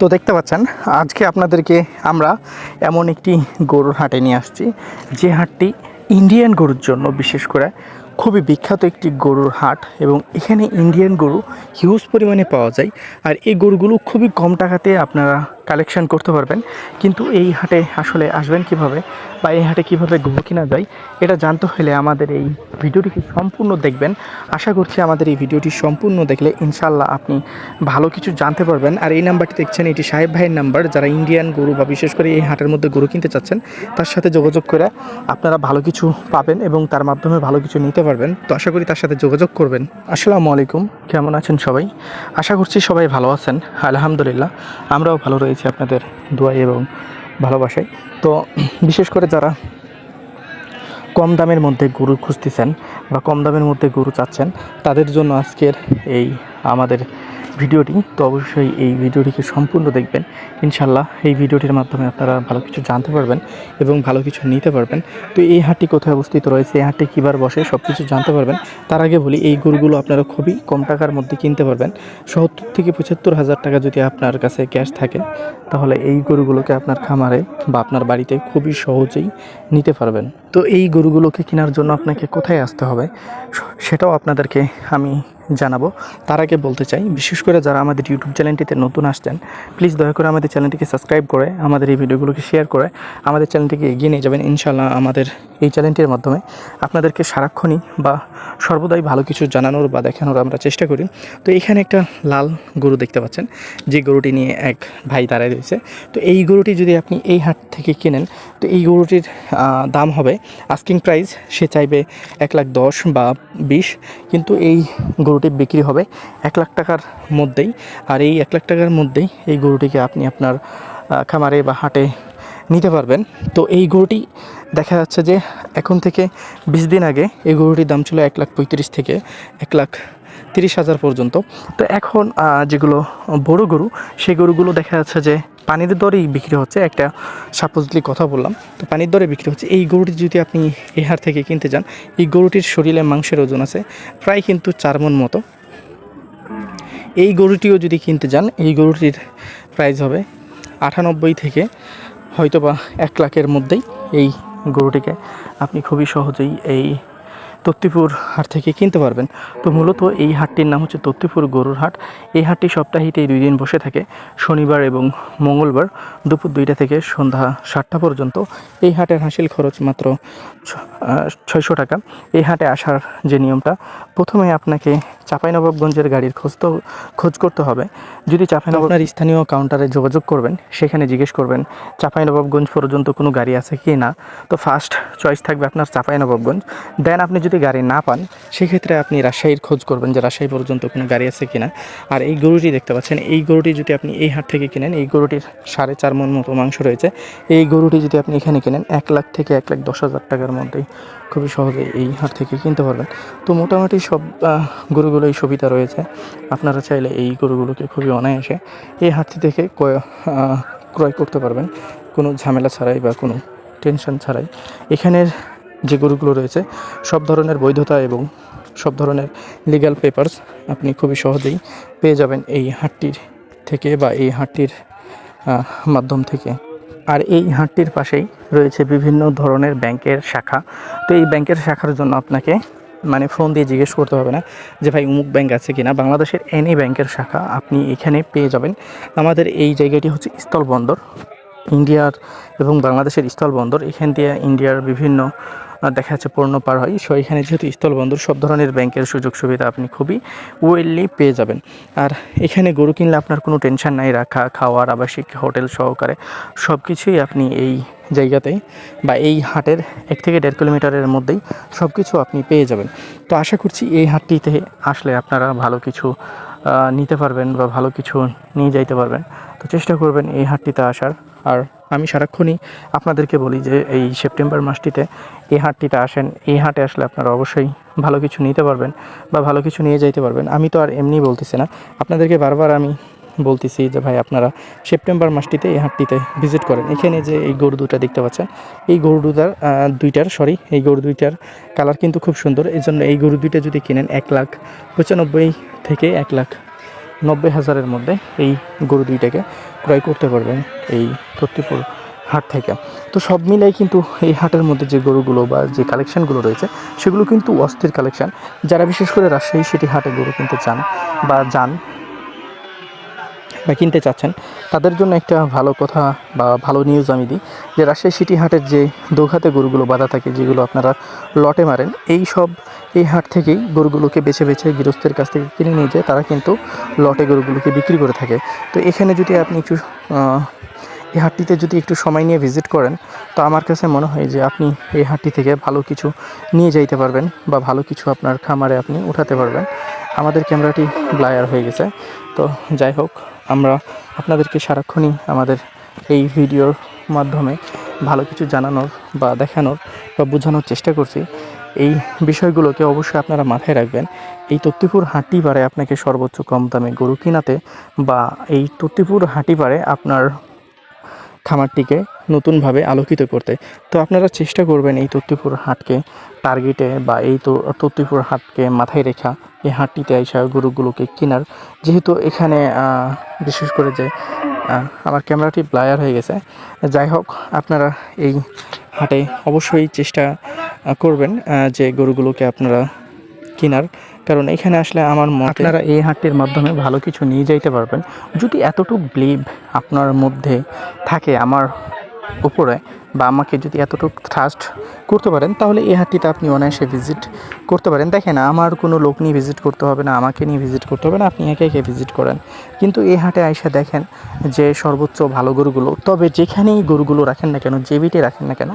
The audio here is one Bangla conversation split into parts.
তো দেখতে পাচ্ছেন, আজকে আপনাদেরকে আমরা এমন একটি গরুর হাটে নিয়ে আসছি। যে হাটটি ইন্ডিয়ান গরুর জন্য বিশেষ করে খুবই বিখ্যাত একটি গরুর হাট এবং এখানে ইন্ডিয়ান গরু হিউজ পরিমাণে পাওয়া যায়। আর এই গরুগুলো খুবই কম টাকাতে আপনারা কালেকশন করতে পারবেন। কিন্তু এই হাটে আসলে আসবেন কীভাবে বা এই হাটে কীভাবে গরু কিনা যায়, এটা জানতে হলে আমাদের এই ভিডিওটিকে সম্পূর্ণ দেখবেন। আশা করছি আমাদের এই ভিডিওটি সম্পূর্ণ দেখলে ইনশাল্লাহ আপনি ভালো কিছু জানতে পারবেন। আর এই নাম্বারটি দেখছেন, এটি সাহেব ভাইয়ের নাম্বার। যারা ইন্ডিয়ান গরু বা বিশেষ করে এই হাটের মধ্যে গরু কিনতে চাচ্ছেন, তার সাথে যোগাযোগ করে আপনারা ভালো কিছু পাবেন এবং তার মাধ্যমে ভালো কিছু নিতে পারবেন। তো আশা করি তার সাথে যোগাযোগ করবেন। আসসালামু আলাইকুম, কেমন আছেন সবাই? আশা করছি সবাই ভালো আছেন। আলহামদুলিল্লাহ, আমরাও ভালো রয়েছি। আপনাদের দোয়াই এবং ভালোবাসায়। তো বিশেষ করে যারা কম দামের মধ্যে গরু খুঁজতেছেন বা কম দামের মধ্যে গরু চাচ্ছেন, তাদের জন্য আজকের এই আমাদের ভিডিওটি, তো অবশ্যই এই ভিডিওটিকে সম্পূর্ণ দেখবেন। ইনশাল্লাহ এই ভিডিওটির মাধ্যমে আপনারা ভালো কিছু জানতে পারবেন এবং ভালো কিছু নিতে পারবেন। তো এই হাটটি কোথায় অবস্থিত রয়েছে, এই হাটটি কীবার বসে সব কিছু জানতে পারবেন। তার আগে বলি, এই গরুগুলো আপনারা খুবই কম টাকার মধ্যে কিনতে পারবেন। সত্তর থেকে পঁচাত্তর হাজার টাকা যদি আপনার কাছে ক্যাশ থাকে, তাহলে এই গরুগুলোকে আপনার খামারে বা আপনার বাড়িতে খুবই সহজেই নিতে পারবেন। তো এই গরুগুলোকে কেনার জন্য আপনাকে কোথায় আসতে হবে, সেটাও আপনাদেরকে আমি জানাব। তার আগে বলতে চাই, বিশেষ করে যারা আমাদের ইউটিউব চ্যানেলটিতে নতুন আসছেন প্লিজ দয়া করে আমাদের চ্যানেলটিকে সাবস্ক্রাইব করে, আমাদের এই ভিডিওগুলোকে শেয়ার করে, আমাদের চ্যানেলটিকে এগিয়ে নিয়ে যাবেন। ইনশাল্লাহ আমাদের এই চ্যানেলটির মাধ্যমে আপনাদেরকে সারাক্ষণই বা সর্বদাই ভালো কিছু জানানোর বা দেখানোর আমরা চেষ্টা করি। তো এখানে একটা লাল গরু দেখতে পাচ্ছেন, যে গরুটি নিয়ে এক ভাই দাঁড়ায় রয়েছে। তো এই গরুটি যদি আপনি এই হাট থেকে কেনেন, তো এই গরুটির দাম হবে আস্কিং প্রাইস সে চাইবে এক লাখ দশ বা বিশ, কিন্তু এই গরুটি বিক্রি হবে এক লাখ টাকার মধ্যেই। আর এই এক লাখ টাকার মধ্যেই এই গরুটিকে আপনি আপনার খামারে বা হাটে নিতে পারবেন। তো এই গরুটি দেখা যাচ্ছে যে এখন থেকে বিশ দিন আগে এই গরুটির দাম ছিল এক লাখ পঁয়ত্রিশ থেকে এক লাখ তিরিশ হাজার পর্যন্ত। তো এখন যেগুলো বড় গরু, সেই গরুগুলো দেখা যাচ্ছে যে পানির দরেই বিক্রি হচ্ছে। একটা সাপোজলি কথা বললাম, তো পানির দরে বিক্রি হচ্ছে। এই গরুটি যদি আপনি এই হাট থেকে কিনতে যান, এই গরুটির শরীরে মাংসের ওজন আছে প্রায় কিন্তু চার মন মতো। এই গরুটিও যদি কিনতে যান, এই গরুটির প্রাইস হবে আটানব্বই থেকে হয়তোবা এক লাখের মধ্যেই এই গরুটিকে আপনি খুবই সহজেই এই তত্তিপুর হাট থেকে কিনতে পারবেন। তো মূলত এই হাটটির নাম হচ্ছে তত্তিপুর গরুর হাট। এই হাটটি সপ্তাহিতে দুই দিন বসে থাকে, শনিবার এবং মঙ্গলবার দুপুর দুইটা থেকে সন্ধ্যা সাতটা পর্যন্ত। এই হাটের হাসিল খরচ মাত্র ছয়শো টাকা। এই হাটে আসার যে নিয়মটা, প্রথমে আপনাকে চাঁপাইনবাবগঞ্জের গাড়ির খোঁজ তো, খোঁজ করতে হবে। যদি চাঁপাইনবাব স্থানীয় কাউন্টারে যোগাযোগ করবেন, সেখানে জিজ্ঞেস করবেন, চাঁপাইনবাবগঞ্জ পর্যন্ত কোনো গাড়ি আছে কি না? তো ফার্স্ট চয়েস থাকবে আপনার চাঁপাইনবাবগঞ্জ। দেন আপনি যদি গাড়ি না পান, সেক্ষেত্রে আপনি রাজশাহীর খোঁজ করবেন যে রাজশাহী পর্যন্ত কোনো গাড়ি আছে কি না। আর এই গরুটি দেখতে পাচ্ছেন, এই গরুটি যদি আপনি এই হাট থেকে কিনেন, এই গরুটির সাড়ে চার মন মতো মাংস রয়েছে। এই গরুটি যদি আপনি এখানে কিনেন, এক লাখ থেকে এক লাখ দশ হাজার টাকার মধ্যেই। খুবই সহজে এই হাট থেকে কিনতে পারবেন। তো মোটামুটি সব গরুগুলোই সুবিধা রয়েছে। আপনারা চাইলে এই গরুগুলোকে খুবই অনায়াসে এই হাটটি থেকে ক্রয় ক্রয় করতে পারবেন। কোনো ঝামেলা ছাড়াই বা কোনো টেনশন ছাড়াই। এখানের যে গরুগুলো রয়েছে, সব ধরনের বৈধতা এবং সব ধরনের লিগ্যাল পেপারস আপনি খুবই সহজেই পেয়ে যাবেন এই হাটটির থেকে বা এই হাটটির মাধ্যম থেকে। আর এই হাটটির পাশেই রয়েছে বিভিন্ন ধরনের ব্যাংকের শাখা। তো এই ব্যাংকের শাখার জন্য আপনাকে মানে ফোন দিয়ে জিজ্ঞেস করতে হবে না যে ভাই উমুক ব্যাংক আছে কিনা। বাংলাদেশের এনি ব্যাংকের শাখা আপনি এখানে পেয়ে যাবেন। আমাদের এই জায়গাটি হচ্ছে স্থলবন্দর ইন্ডিয়ার এবং বাংলাদেশের স্থলবন্দর এখান দিয়ে ইন্ডিয়ার বিভিন্ন দেখা যাচ্ছে পণ্য পার হয়। সো এখানে যেহেতু স্থলবন্দর, সব ধরনের ব্যাংকের সুযোগ সুবিধা আপনি খুবই ওয়েললি পেয়ে যাবেন। আর এখানে গরু কিনলে আপনার কোনো টেনশন নাই, রাখা, খাওয়ার, আবাসিক, হোটেল সহকারে সব কিছুই আপনি এই জায়গাতেই বা এই হাটের এক থেকে দেড় কিলোমিটারের মধ্যেই সব কিছু আপনি পেয়ে যাবেন। তো আশা করছি এই হাটটিতে আসলে আপনারা ভালো কিছু নিতে পারবেন বা ভালো কিছু নিয়ে যাইতে পারবেন। তো চেষ্টা করবেন এই হাটটিতে আসার। আর আমি সারাক্ষণই আপনাদেরকে বলি যে এই সেপ্টেম্বর মাসটিতে এই হাটটিতে আসেন। এই হাটে আসলে আপনারা অবশ্যই ভালো কিছু নিতে পারবেন বা ভালো কিছু নিয়ে যাইতে পারবেন। আমি তো আর এমনি বলতেছি না। আপনাদেরকে বারবার আমি বলতেছি যে ভাই, আপনারা সেপ্টেম্বর মাসটিতে এই হাটটিতে ভিজিট করেন। এখানে যে এই গরু দুটা দেখতে পাচ্ছেন, এই গরু দুটার দুইটার সরি এই গরু দুইটার কালার কিন্তু খুব সুন্দর। এই জন্য এই গরু দুইটা যদি কিনেন, এক লাখ পঁচানব্বই থেকে এক লাখ নব্বই হাজারের মধ্যে এই গরু দুইটাকে ক্রয় করতে পারবেন এই তত্তিপুর হাট থেকে। তো সব মিলাই কিন্তু এই হাটের মধ্যে যে গরুগুলো বা যে কালেকশানগুলো রয়েছে, সেগুলো কিন্তু অস্থির কালেকশান যারা বিশেষ করে রাজশাহী সিটি হাটে গরু কিনতে চান বা যান বা কিনতে চাচ্ছেন, তাদের জন্য একটা ভালো কথা বা ভালো নিউজ আমি দিই যে রাজশাহী সিটি হাটের যে দোঘাতে গরুগুলো বাঁধা থাকে, যেগুলো আপনারা লটে মারেন, এই সব এই হাট থেকেই গরুগুলোকে বেছে বেছে গৃহস্থের কাছ থেকে কিনে নিয়ে যায়। তারা কিন্তু লটে গরুগুলোকে বিক্রি করে থাকে। তো এখানে যদি আপনি একটু এই হাটটিতে যদি একটু সময় নিয়ে ভিজিট করেন, তো আমার কাছে মনে হয় যে আপনি এই হাটটি থেকে ভালো কিছু নিয়ে যাইতে পারবেন বা ভালো কিছু আপনার খামারে আপনি উঠাতে পারবেন। আমাদের ক্যামেরাটি ব্লায়ার হয়ে গেছে। তো যাই হোক, আমরা আপনাদেরকে সারাক্ষণই আমাদের এই ভিডিওর মাধ্যমে ভালো কিছু জানানোর বা দেখানোর বা বোঝানোর চেষ্টা করছি। এই বিষয়গুলোকে অবশ্যই আপনারা মাথায় রাখবেন। এই তত্তিপুর হাঁটি পারে আপনাকে সর্বোচ্চ কম দামে গরু কিনাতে বা এই তত্তিপুর হাঁটি পারে আপনার খামারটিকে নতুনভাবে আলোকিত করতে। তো আপনারা চেষ্টা করবেন এই তত্তিপুর হাটকে টার্গেটে বা এই তো তত্তিপুর হাটকে মাথায় রেখা এই হাটটিতে আইসা গরুগুলোকে কেনার। যেহেতু এখানে বিশেষ করে যে আমার ক্যামেরাটি ব্লায়ার হয়ে গেছে। যাই হোক, আপনারা এই হাটে অবশ্যই চেষ্টা করবেন যে গরুগুলোকে আপনারা কেনার। কারণ এখানে আসলে আমার আপনারা এই হাটটির মাধ্যমে ভালো কিছু নিয়ে যাইতে পারবেন। যদি এতটুকু ব্লিভ আপনার মধ্যে থাকে, আমার উপরে বা আমাকে যদি এতটুকু ট্রাস্ট করতে পারেন, তাহলে এই হাটটিতে আপনি অনায়াসে ভিজিট করতে পারেন। দেখেন, আমার কোনো লোক নিয়ে ভিজিট করতে হবে না, আমাকে নিয়ে ভিজিট করতে হবে না, আপনি একে একে ভিজিট করেন। কিন্তু এই হাটে আইসা দেখেন যে সর্বোচ্চ ভালো গরুগুলো, তবে যেখানেই গরুগুলো রাখেন না কেন, যে বিটে রাখেন না কেন,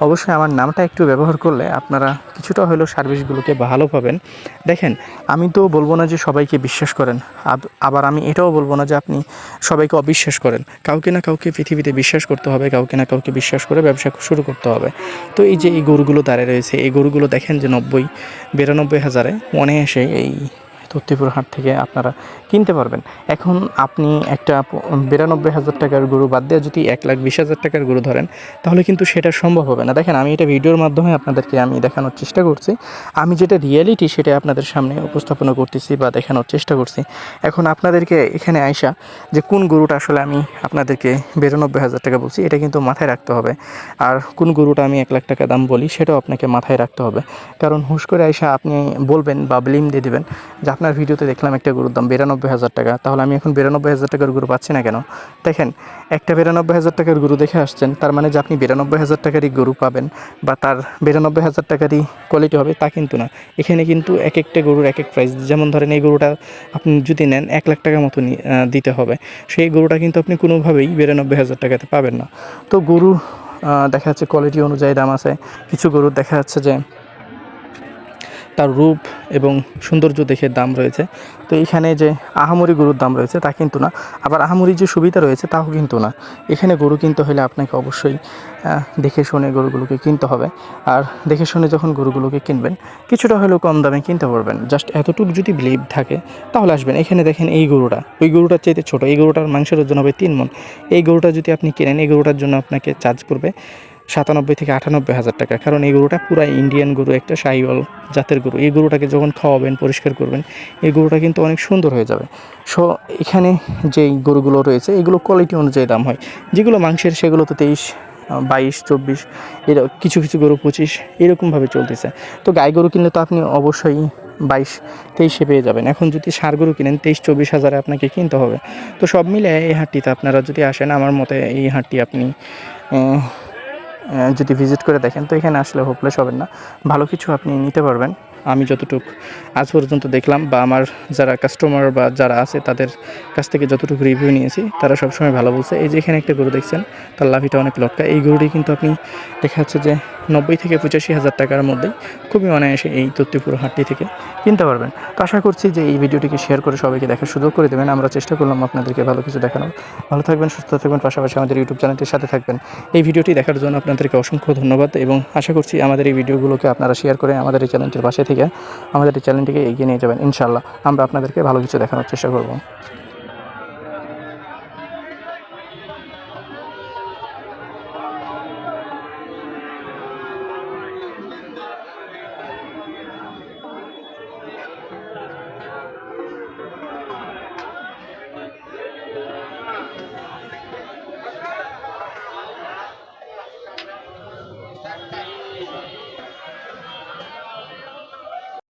অবশ্যই আমার নামটা একটু ব্যবহার করলে আপনারা কিছুটা হলেও সার্ভিসগুলোকে ভালো পাবেন। দেখেন, আমি তো বলব না যে সবাইকে বিশ্বাস করেন, আব- আবার আমি এটাও বলব না যে আপনি সবাইকে অবিশ্বাস করেন। কাউকে না কাউকে পৃথিবীতে বিশ্বাস করতে হবে, কাউকে না কাউকে বিশ্বাস করে ব্যবসা শুরু করতে হবে। তো এই যে এই গরুগুলো দাঁড়িয়ে রয়েছে, এই গরুগুলো দেখেন যে নব্বই, বিরানব্বই হাজারে অনায়াসে এই তত্তিপুর হাট থেকে আপনারা কিনতে পারবেন। এখন আপনি একটা বিরানব্বই হাজার টাকার গরু বাদ দিয়ে যদি এক লাখ বিশ হাজার টাকার গরু ধরেন, তাহলে কিন্তু সেটা সম্ভব হবে না। দেখেন, আমি এটা ভিডিওর মাধ্যমে আপনাদেরকে আমি দেখানোর চেষ্টা করছি। আমি যেটা রিয়েলিটি সেটা আপনাদের সামনে উপস্থাপনা করতেছি বা দেখানোর চেষ্টা করছি। এখন আপনাদেরকে এখানে আইসা যে কোন গরুটা আসলে আমি আপনাদেরকে বিরানব্বই হাজার টাকা বলছি, এটা কিন্তু মাথায় রাখতে হবে। আর কোন গরুটা আমি এক লাখ টাকা দাম বলি, সেটাও আপনাকে মাথায় রাখতে হবে। কারণ হুশ করে আইসা আপনি বলবেন বা ব্লিম দিয়ে দেবেন যে আপনার ভিডিওতে দেখলাম একটা গরুর দাম বিরানব্বই হাজার টাকা। তাহলে আমি এখন বিরানব্বই হাজার টাকার গরু পাচ্ছি না কেন? দেখেন, একটা বিরানব্বই হাজার টাকার গরু দেখে আসছেন, তার মানে যে আপনি বিরানব্বই হাজার টাকারই গরু পাবেন বা তার বিরানব্বই হাজার টাকারই কোয়ালিটি হবে তা কিন্তু না। এখানে কিন্তু এক একটা গরুর এক এক প্রাইস যেমন ধরেন এই গরুটা আপনি যদি নেন, এক লাখ টাকা মতো দিতে হবে। সেই গরুটা কিন্তু আপনি কোনোভাবেই বিরানব্বই হাজার টাকাতে পাবেন না। তো গরু দেখা যাচ্ছে কোয়ালিটি অনুযায়ী দাম আছে। কিছু গরুর দেখা যাচ্ছে যে তার রূপ এবং সৌন্দর্য দেখে দাম রয়েছে। তো এখানে যে আহামরি গরুর দাম রয়েছে তা কিন্তু না। আবার আহামরি যে সুবিধা রয়েছে তাও কিন্তু না। এখানে গরু কিনতে হলে আপনাকে অবশ্যই দেখে শুনে গরুগুলোকে কিনতে হবে। আর দেখে শুনে যখন গরুগুলোকে কিনবেন, কিছুটা হলেও কম দামে কিনতে পারবেন। জাস্ট এতটুকু যদি বিলিভ থাকে, তাহলে আসবেন। এখানে দেখেন এই গরুটা। ওই গরুটার চাইতে ছোটো। এই গরুটার মাংসের ওজন হবে তিন মন এই গরুটা যদি আপনি কেনেন, এই গরুটার জন্য আপনাকে চার্জ করবে সাতানব্বই থেকে আটানব্বই হাজার টাকা। কারণ এই গরুটা পুরা ইন্ডিয়ান গরু, একটা সাইওয়াল জাতের গরু। এই গরুটাকে যখন খাওয়াবেন, পরিষ্কার করবেন, এই গরুটা কিন্তু অনেক সুন্দর হয়ে যাবে। সো এখানে যেই গরুগুলো রয়েছে, এগুলো কোয়ালিটি অনুযায়ী দাম হয়। যেগুলো মাংসের, সেগুলো তো তেইশ বাইশ, চব্বিশ, এর কিছু কিছু গরু পঁচিশ, এরকমভাবে চলতেছে। তো গাই গরু কিনলে তো আপনি অবশ্যই বাইশ, তেইশে পেয়ে যাবেন। এখন যদি সার গরু কিনেন, তেইশ, চব্বিশ হাজারে আপনাকে কিনতে হবে। তো সব মিলে এই হাটটিতে আপনারা যদি আসেন, আমার মতে এই হাটটি আপনি যদি ভিজিট করে দেখেন, তো এখানে আসলে হোপলেস হবেন না। ভালো কিছু আপনি নিতে পারবেন। আমি যতটুকু আজ পর্যন্ত দেখলাম বা আমার যারা কাস্টমার বা যারা আছে, তাদের কাছ থেকে যতটুকু রিভিউ নিয়েছি, তারা সবসময় ভালো বলছে। এই যে এখানে একটা গরু দেখছেন, তার লাভিটা অনেক লটকা। এই গরুটি কিন্তু আপনি দেখা যাচ্ছে যে নব্বই থেকে পঁচাশি হাজার টাকার মধ্যেই খুবই অনায়াসে এই তত্ত্বপুর হাটটি থেকে কিনতে পারবেন। তো আশা করছি যে এই ভিডিওটিকে শেয়ার করে সবাইকে দেখার সুযোগ করে দেবেন। আমরা চেষ্টা করলাম আপনাদেরকে ভালো কিছু দেখানোর। ভালো থাকবেন, সুস্থ থাকবেন, পাশাপাশি আমাদের ইউটিউব চ্যানেলটির সাথে থাকবেন। এই ভিডিওটি দেখার জন্য আপনাদেরকে অসংখ্য ধন্যবাদ এবং আশা করছি আমাদের এই ভিডিওগুলোকে আপনারা শেয়ার করে আমাদের এই চ্যানেলটির পাশে থেকে আমাদের এই চ্যানেলটিকে এগিয়ে নিয়ে যাবেন ইনশাল্লাহ আমরা আপনাদেরকে ভালো কিছু দেখানোর চেষ্টা করব।